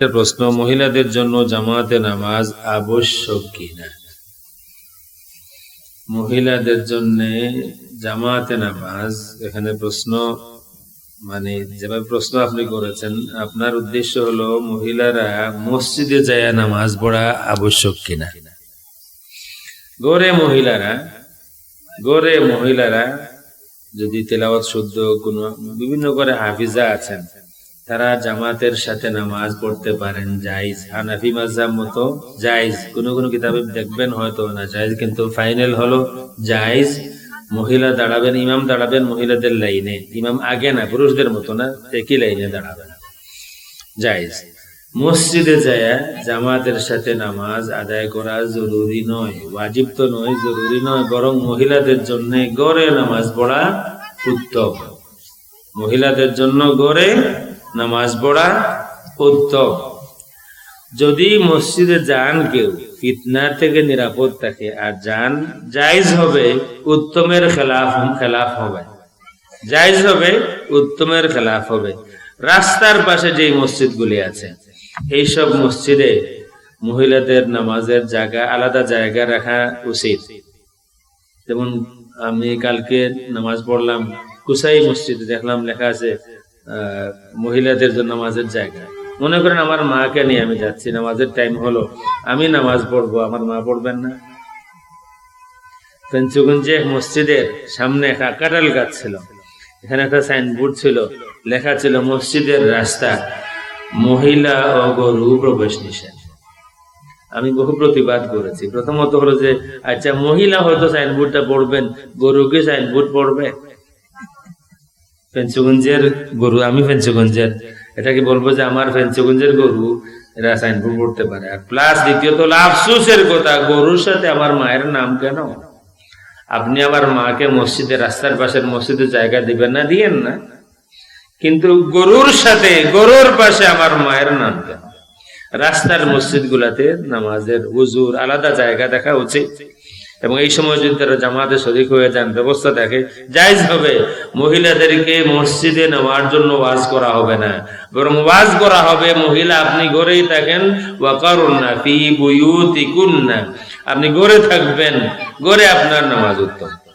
প্রশ্ন, মহিলাদের জন্য জামাতে নামাজ আবশ্যক কিনা? মহিলাদের জন্য জামাতে নামাজ এখানে প্রশ্ন মানে যেভাবে প্রশ্ন আপনি করেছেন, আপনার উদ্দেশ্য হলো মহিলারা মসজিদে যায় নামাজ পড়া আবশ্যক কিনা? গড়ে মহিলারা গড়ে মহিলারা যদি তেলাওয়াত শুদ্ধ কোন, বিভিন্ন করে হাফিজা আছেন তারা জামাতের সাথে নামাজ পড়তে পারেন জাইজ হানাফি মাঝাব মতো জাইজ কোন কোন কিতাবে দেখবেন হয়তো না জাইজ কিন্তু ফাইনাল হলো জাইজ মহিলা দাঁড়াবেন, ইমাম দাঁড়াবেন মহিলাদের লাইনে। ইমাম আগে না, পুরুষদের মতো না, একই লাইনে দাঁড়াবেন। জাইজ মসজিদে যায় জামাতের সাথে নামাজ আদায় করা জরুরি নয়, ওয়াজিব তো নয়, জরুরি নয়, বরং মহিলাদের জন্য গড়ে নামাজ পড়া উত্তম। মহিলাদের জন্য গড়ে নামাজ পড়া উত্তম। যদি মসজিদে যান কেউ, ফিতনার থেকে নিরাপদ থাকে, আর যান, জায়জ হবে উত্তমের খেলাফ খেলাফ হবে। জায়জ হবে উত্তমের খেলাফ হবে। রাস্তার পাশে যে মসজিদগুলি আছে, এইসব মসজিদে মহিলাদের নামাজের জায়গা আলাদা জায়গা রাখা উচিত। যেমন আমি কালকে নামাজ পড়লাম, কুসাই মসজিদে দেখলাম লেখা আছে মহিলাদের জন্য নামাজের জায়গা। মনে করেন আমার মাকে নিয়ে আমি যাচ্ছি, নামাজের টাইম হলো, আমি নামাজ পড়ব, আমার মা পড়বেন না। পেঞ্চুগঞ্জে মসজিদের সামনে একটা কাঁঠাল গাছ ছিল। এখানে একটা সাইনবোর্ড ছিল, লেখা ছিল, মসজিদের রাস্তা মহিলা ও গরু প্রবেশ নিষেধ। আমি বহু প্রতিবাদ করেছি। প্রথমত হলো যে আচ্ছা মহিলা হয়তো সাইনবোর্ডটা পড়বেন, গরুকে সাইনবোর্ড পড়বে? ফেঞ্চুগঞ্জের গরু, আমি ফেঞ্চুগঞ্জের। এটাকে বলব যে আমার ফেঞ্চুগঞ্জের গরু, এরা সাইনবোর্ড পড়তে পারে। আর প্লাস দ্বিতীয়ত হলো আফসোসের কথা, গরুর সাথে আমার মায়ের নাম কেন? আপনি আমার মাকে মসজিদে, রাস্তার পাশের মসজিদে জায়গা দিবেন না, দিয়েন না। কিন্তু গরুর সাথে, গরুর পাশে আমার মায়ের নাম কেন? রাস্তার মসজিদ গুলাতে নামাজের হুজুর আলাদা জায়গা দেখা উচিত। এবং এই সময় যদি তারা জামাতে শরিক হয়ে যান, ব্যবস্থা দেখে, জায়জ হবে। মহিলাদেরকে মসজিদে নেওয়ার জন্য ওয়াজ করা হবে না। বরং ওয়াজ করা হবে, মহিলা আপনি ঘরেই থাকেন, ওয়াকারুন্না ফি বুয়ুতিকুন্না। আপনি গড়ে থাকবেন গড়ে আপনার নামাজ উত্তম।